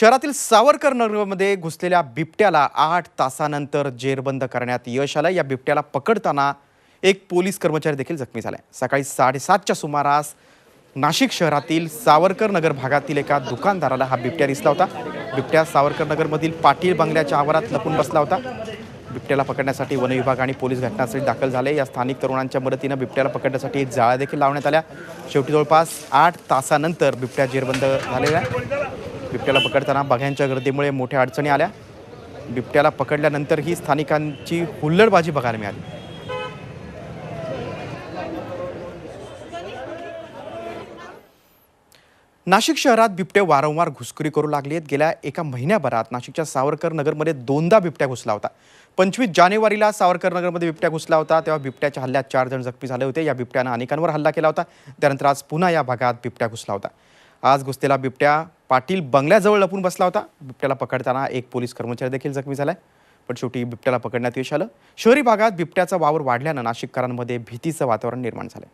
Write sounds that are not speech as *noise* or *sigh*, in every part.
शहरातील सावरकर नगरमध्ये घुसलेल्या बिबट्याला आठ तासानंतर जेरबंद करण्यात यश आलं. या बिबट्याला पकडताना एक पोलीस कर्मचारी देखील जखमी झालाय सकाळी साडेसातच्या सुमारास नाशिक शहरातील सावरकर नगर भागातील एका दुकानदाराला हा बिबट्या दिसला होता. बिबट्या सावरकर नगरमधील पाटील बंगल्याच्या आवारात लपून बसला होता. बिबट्याला पकडण्यासाठी वन विभाग आणि पोलीस घटनास्थळी दाखल झाले. या स्थानिक तरुणांच्या मदतीनं बिबट्याला पकडण्यासाठी जाळ्या देखील लावण्यात आल्या. शेवटी जवळपास आठ तासानंतर बिबट्या जेरबंद झालेला आहे बिबट्याला पकडताना बघ्यांच्या गर्दीमुळे मोठ्या अडचणी आल्या. बिबट्याला पकडल्यानंतरही स्थानिकांची हुल्लडबाजी बघायला मिळाली. नाशिक शहरात बिबटे वारंवार घुसखोरी करू लागले आहेत गेल्या एका महिन्याभरात नाशिकच्या सावरकर नगरमध्ये दोनदा बिबट्या घुसला होता. पंचवीस जानेवारीला सावरकर नगरमध्ये बिबट्या घुसला होता. तेव्हा बिबट्याच्या हल्ल्यात चार जण जखमी झाले होते. या बिबट्यानं अनेकांवर हल्ला केला होता. त्यानंतर आज पुन्हा या भागात बिबट्या घुसला होता. आज घुसलेला बिबट्या पाटील बंगल्याजवळ लपून बसला होता. बिबट्याला पकडताना एक पोलीस कर्मचारी देखील जखमी झालाय. पण शेवटी बिबट्याला पकडण्यात यश आलं. शहरी भागात बिबट्याचा वावर वाढल्यानं नाशिककरांमध्ये भीतीचं वातावरण निर्माण झालंय.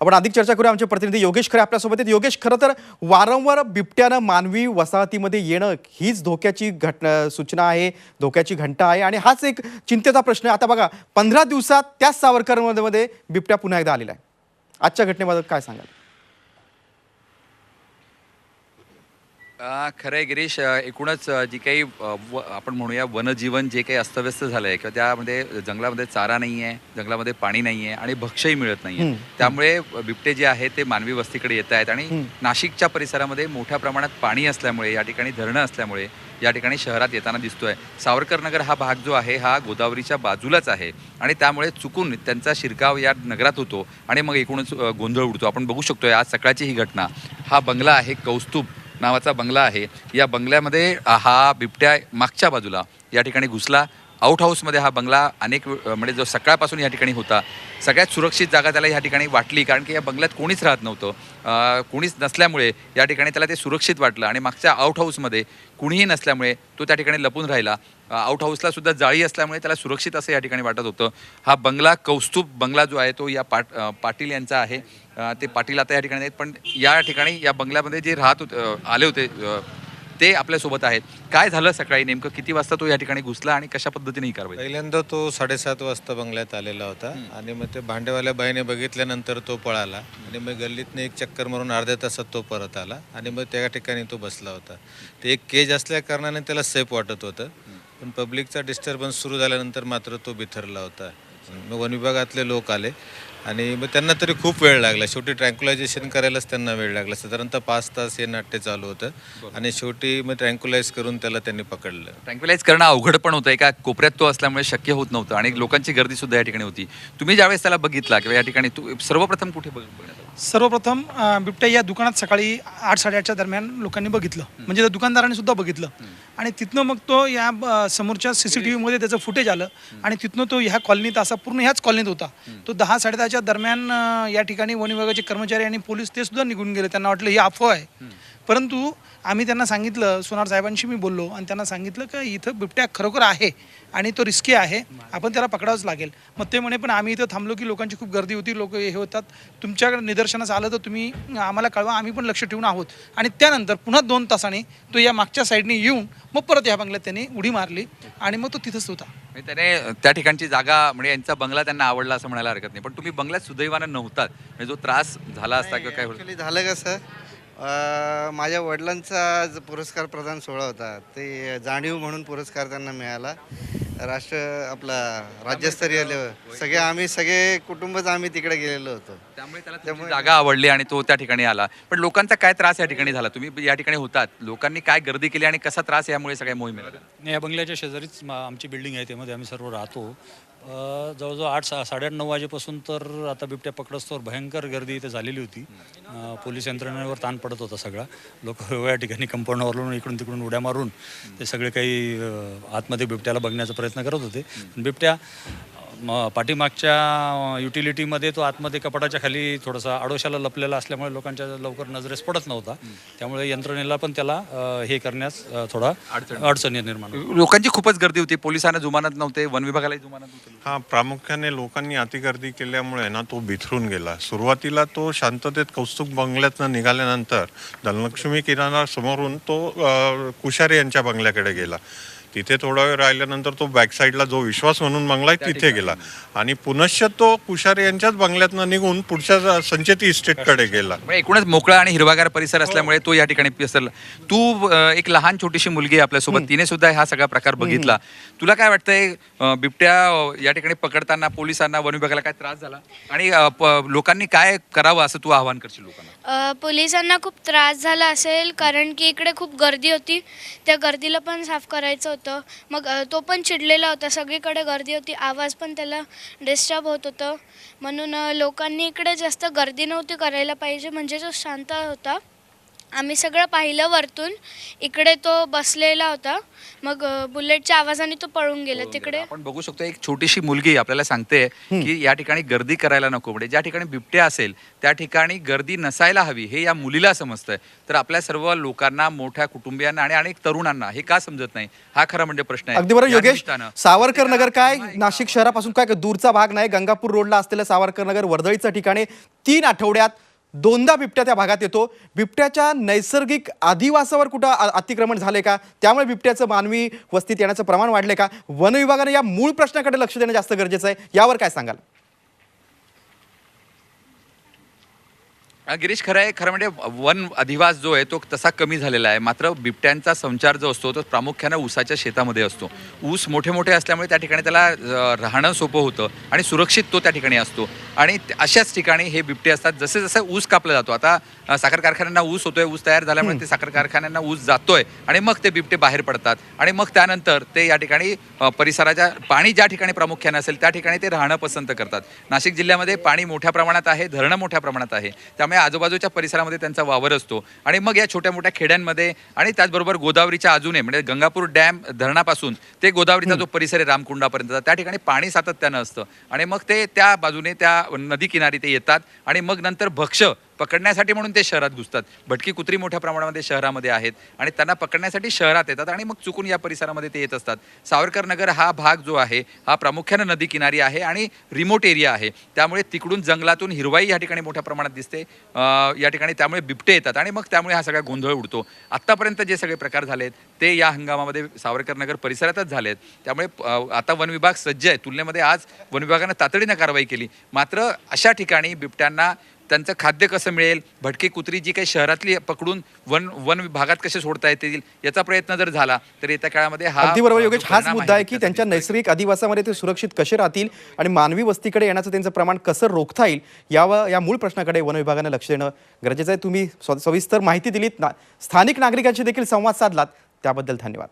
आपण अधिक चर्चा करूया. आमचे प्रतिनिधी योगेश खरे आपल्यासोबत आहेत. योगेश खरं तर वारंवार बिबट्यानं मानवी वसाहतीमध्ये येणं हीच धोक्याची घटना सूचना आहे धोक्याची घंटा आहे. आणि हाच एक चिंतेचा प्रश्न आहे. आता बघा पंधरा दिवसात त्याच सावरकरमध्ये बिबट्या पुन्हा एकदा आलेला आहे. आजच्या घटनेबद्दल काय सांगाल? खरं आहे गिरीश एकूणच जी काही व आपण म्हणूया वनजीवन जे काही अस्तव्यस्त झालंय किंवा त्यामध्ये जंगलामध्ये चारा नाही आहे जंगलामध्ये पाणी नाही आहे आणि भक्ष्यही मिळत नाही हम्म. त्यामुळे बिबटे जे आहेत ते मानवी वस्तीकडे येत आहेत आणि नाशिकच्या परिसरामध्ये मोठ्या प्रमाणात पाणी असल्यामुळे या ठिकाणी धरणं असल्यामुळे या ठिकाणी शहरात येताना दिसतोय. सावरकर नगर हा भाग जो आहे हा गोदावरीच्या बाजूलाच आहे आणि त्यामुळे चुकून त्यांचा शिरकाव या नगरात होतो आणि मग एकूणच गोंधळ उडतो. आपण बघू शकतोय आज सकाळची ही घटना. हा बंगला आहे कौस्तुभ. नावाचा बंगला आहे. या बंगल्यामध्ये हा बिबट्या मागच्या बाजूला या ठिकाणी घुसला. आउट हाऊसमध्ये हा बंगला अनेक म्हणजे जो सकाळपासून या ठिकाणी होता सगळ्यात सुरक्षित जागा त्याला या ठिकाणी वाटली कारण की या बंगल्यात कोणीच राहत नव्हतं. कोणीच नसल्यामुळे या ठिकाणी त्याला ते सुरक्षित वाटलं आणि मागच्या आउट हाऊसमध्ये कुणीही नसल्यामुळे तो त्या ठिकाणी लपून राहिला. आउट हाऊसला सुद्धा जाळी असल्यामुळे त्याला सुरक्षित असं या ठिकाणी वाटत होतं. हा बंगला कौस्तुभ बंगला जो आहे तो या पाट पाटील यांचा आहे. ते पाटील आता या ठिकाणी आहेत पण या ठिकाणी या बंगल्यामध्ये जे राहत होते आले होते ते आपल्यासोबत आहेत. काय झालं सकाळी नेमकं? किती वाजता तो या ठिकाणी घुसला आणि कशा पद्धतीने ही कारवाई पहिल्यांदा तो साडेसात वाजता बंगल्यात आलेला होता आणि मग ते भांडेवाल्या बाईने बघितल्यानंतर तो पळाला. आणि मग गल्लीतनं एक चक्कर मारून अर्ध्या तासात तो परत आला आणि मग त्या ठिकाणी तो बसला होता. ते एक केज असल्या कारणाने त्याला सेफ वाटत होतं. पण पब्लिकचा डिस्टर्बन्स सुरू झाल्यानंतर मात्र तो बिथरला होता. मग वन विभागातले लोक आले. आणि मग त्यांना तरी खूप वेळ लागला. शेवटी ट्रँक्युलायझेशन करायलाच त्यांना वेळ लागला. साधारणतः पाच तास हे नाट्य चालू होतं. आणि शेवटी मग ट्रँक्युलाइज करून त्याला त्यांनी पकडलं. ट्रँक्युलाइज करणं अवघड पण होतं. एका कोपऱ्यात तो असल्यामुळे शक्य होत नव्हतं. आणि लोकांची गर्दी सुद्धा या ठिकाणी होती. तुम्ही ज्यावेळेस त्याला बघितला किंवा या ठिकाणी तू सर्वप्रथम कुठे बघ- बघण्यात? सर्वप्रथम बिबट्या या दुकानात सकाळी आठ साडेआठच्या दरम्यान लोकांनी बघितलं. म्हणजे त्या दुकानदारांनी सुद्धा बघितलं. आणि तिथनं मग तो या समोरच्या सी सी टी व्हीमध्ये त्याचं फुटेज आलं आणि तिथनं तो ह्या कॉलनीत असा पूर्ण ह्याच कॉलनीत होता. तो दहा साडेदहाच्या दरम्यान या ठिकाणी वन विभागाचे कर्मचारी आणि पोलीस ते सुद्धा निघून गेले. त्यांना वाटलं ही अफवा आहे. परंतु आम्ही त्यांना सांगितलं सोनार साहेबांशी मी बोललो आणि त्यांना सांगितलं की इथं बिबट्या खरोखर आहे आणि तो रिस्की आहे आपण त्याला पकडावंच लागेल. मग ते म्हणे पण आम्ही इथं थांबलो की लोकांची खूप गर्दी होती लोक हे होतात. तुमच्याकडे निदर्शनास आलं तर तुम्ही आम्हाला कळवा आम्ही पण लक्ष ठेवून आहोत. आणि त्यानंतर पुन्हा दोन तासांनी तो या मागच्या साईडने येऊन मग परत या बंगल्यात त्यांनी उडी मारली आणि मग तो तिथंच होता. म्हणजे त्याने त्या ठिकाणची जागा म्हणजे यांचा बंगला त्यांना आवडला असं म्हणायला हरकत नाही. पण तुम्ही बंगल्यात सुदैवानं नव्हतात. म्हणजे जो त्रास झाला असता किंवा काय झालं कसं अं, माझ्या वडिलांचा जो पुरस्कार प्रदान सोहळा होता. ते जाणीव म्हणून पुरस्कार त्यांना मिळाला. राष्ट्र आपला राज्यस्तरीय लेवल सगळे आम्ही सगळे कुटुंबच आम्ही तिकडे गेलेलो होतो. त्यामुळे त्याला तुमची जागा आवडली आणि तो त्या ठिकाणी आला. पण लोकांचा काय त्रास या ठिकाणी झाला? तुम्ही या ठिकाणी होतात. लोकांनी काय गर्दी केली आणि कसा त्रास यामुळे सगळ्या मोहिमेला? नाही या बंगल्याच्या शेजारीच मा- आमची बिल्डिंग आहे त्यामध्ये आम्ही सर्व राहतो. जवळजवळ आठ सा साडेआठ नऊ वाजेपासून तर आता बिबट्या पकडस्तोवर भयंकर गर्दी इथे झालेली होती. पोलीस यंत्रणेवर ताण पडत होता सगळा. लोक *laughs* वेगवेगळ्या ठिकाणी कंपाऊंडवरून इकडून तिकडून उड्या मारून ते सगळे काही आतमध्ये बिबट्याला बघण्याचा प्रयत्न करत होते. पण बिबट्या म- पाठीमागच्या युटिलिटीमध्ये तो आतमध्ये कपाटाच्या खाली थोडासा आडोशाला लपलेला असल्यामुळे लोकांच्या लवकर नजरेस पडत नव्हता. त्यामुळे यंत्रणेला पण त्याला हे करण्यास थोडा अडचणी. निर्माण. लोकांची खूपच गर्दी होती. पोलिसांना जुमानत नव्हते. वन विभागालाही जुमानत नव्हते हा प्रामुख्याने लोकांनी अतिगर्दी केल्यामुळे ना तो बिथरून गेला. सुरुवातीला तो शांततेत कौस्तुभ बंगल्यातनं निघाल्यानंतर धनलक्ष्मी किराणा समोरून तो कुशारी यांच्या बंगल्याकडे गेला. तिथे थोडा वेळ राहिल्यानंतर तो बॅक साईडला जो विश्वास म्हणून बंगला आहे तिथे गेला. आणि पुनश्च तो कुशारी यांच्याच बंगल्यातनं निघून पुढच्या संचेती इस्टेटकडे गेला. म्हणजे एकूणच मोकळा आणि हिरवागार परिसर असल्यामुळे तो या ठिकाणी पसरला. तू एक लहान छोटीशी मुलगी आहे आपल्यासोबत तिने सुद्धा हा सगळा प्रकार बघितला. तुला काय वाटतंय बिबट्या या ठिकाणी पकडताना पोलिसांना वन विभागाला काय त्रास झाला? आणि लोकांनी काय करावं असं तू आवाहन करशील लोकांना? पोलिसांना खूप त्रास झाला असेल कारण की इकडे खूप गर्दी होती. त्या गर्दीला पण साफ करायचं होतं. मग तो पण चिडलेला होता. सगळीकडे गर्दी होती. आवाज पण त्याला डिस्टर्ब होत होतं. म्हणून लोकांनी इकडे जास्त गर्दी नव्हती करायला पाहिजे. म्हणजे जो शांत होता आम्ही सगळं पाहिलं वरतून. इकडे तो बसलेला होता. मग अ, बुलेटच्या आवाजाने तो पळून गेला तिकडे. आपण बघू शकतो एक छोटीशी मुलगी आपल्याला सांगते की या ठिकाणी गर्दी करायला नको. म्हणजे ज्या ठिकाणी बिबट्या असेल त्या ठिकाणी गर्दी नसायला हवी हे या मुलीला समजतंय. तर आपल्या सर्व लोकांना मोठ्या कुटुंबियांना आणि अनेक तरुणांना हे का समजत नाही? हा खरा म्हणजे प्रश्न आहे. अगदी बरोबर या योगेश निमित्तानं सावरकर नगर काय? नाशिक शहरापासून काय? दूरचा भाग नाही. गंगापूर रोडला असलेलं सावरकर नगर वर्दळीचं ठिकाणे तीन आठवड्यात दोनदा बिबट्या त्या भागात येतो. बिबट्याच्या नैसर्गिक अधिवासावर कुठं अतिक्रमण झाले का? त्यामुळे बिबट्याचं मानवी वस्तीत येण्याचं प्रमाण वाढले का? वन विभागाने या मूळ प्रश्नाकडे लक्ष देणं जास्त गरजेचं आहे. यावर काय सांगाल? गिरीश खरं आहे खरं म्हणजे वन अधिवास जो आहे तो तसा कमी झालेला आहे. मात्र बिबट्यांचा संचार जो असतो तो प्रामुख्यानं ऊसाच्या शेतामध्ये असतो. ऊस मोठे मोठे असल्यामुळे त्या ठिकाणी त्याला राहणं सोपं होतं आणि सुरक्षित तो त्या ठिकाणी असतो. आणि अशाच ठिकाणी हे बिबटे असतात जसे जसे ऊस कापला जातो. आता साखर कारखान्यांना ऊस होतोय ऊस तयार झाल्यामुळे ते साखर कारखान्यांना ऊस जातोय आणि मग ते बिबटे बाहेर पडतात. आणि मग त्यानंतर ते या ठिकाणी परिसराच्या पाणी ज्या ठिकाणी प्रामुख्याने असेल त्या ठिकाणी ते राहणं पसंत करतात. नाशिक जिल्ह्यामध्ये पाणी मोठ्या प्रमाणात आहे धरणं मोठ्या प्रमाणात आहे. त्यामुळे आजूबाजूच्या परिसरामध्ये त्यांचा वावर असतो. आणि मग या छोट्या मोठ्या खेड्यांमध्ये आणि त्याचबरोबर गोदावरीच्या अजूनही म्हणजे गंगापूर डॅम धरणापासून ते गोदावरीचा जो परिसर आहे रामकुंडापर्यंत त्या ठिकाणी पाणी सातत्यानं असतं. आणि मग ते त्या बाजूने त्या नदी किनारी ते येतात. आणि मग नंतर भक्ष पकडण्यासाठी म्हणून ते शहरात घुसतात. भटकी कुत्री मोठ्या प्रमाणामध्ये शहरामध्ये आहेत आणि त्यांना पकडण्यासाठी शहरात येतात आणि मग चुकून या परिसरामध्ये ते येत असतात. सावरकर नगर हा भाग जो आहे हा प्रामुख्यानं नदी किनारी आहे आणि रिमोट एरिया आहे. त्यामुळे तिकडून जंगलातून हिरवाई या ठिकाणी मोठ्या प्रमाणात दिसते. या ठिकाणी त्यामुळे बिबटे येतात आणि मग त्यामुळे हा सगळा गोंधळ उडतो. आत्तापर्यंत जे सगळे प्रकार झालेत ते या हंगामामध्ये सावरकर नगर परिसरातच झालेत. त्यामुळे आता वन विभाग सज्ज आहे. तुलनेमध्ये आज वन विभागानं तातडीनं कारवाई केली. मात्र अशा ठिकाणी बिबट्यांना त्यांचं खाद्य कसं मिळेल? भटकी कुत्री जी काही शहरातली पकडून वन वन विभागात कसे सोडता येतील? याचा प्रयत्न जर झाला तर येत्या काळामध्ये हा अगदी बरोबर योगेश हाच मुद्दा आहे की त्यांच्या. नैसर्गिक अधिवासामध्ये ते सुरक्षित कसे राहतील आणि मानवी वस्तीकडे येण्याचं त्यांचं प्रमाण कसं रोखता येईल यावर या मूळ प्रश्नाकडे वन विभागानं लक्ष देणं गरजेचं आहे. तुम्ही स्व- सविस्तर माहिती दिलीत. ना स्थानिक नागरिकांशी देखील संवाद साधलात. त्याबद्दल धन्यवाद.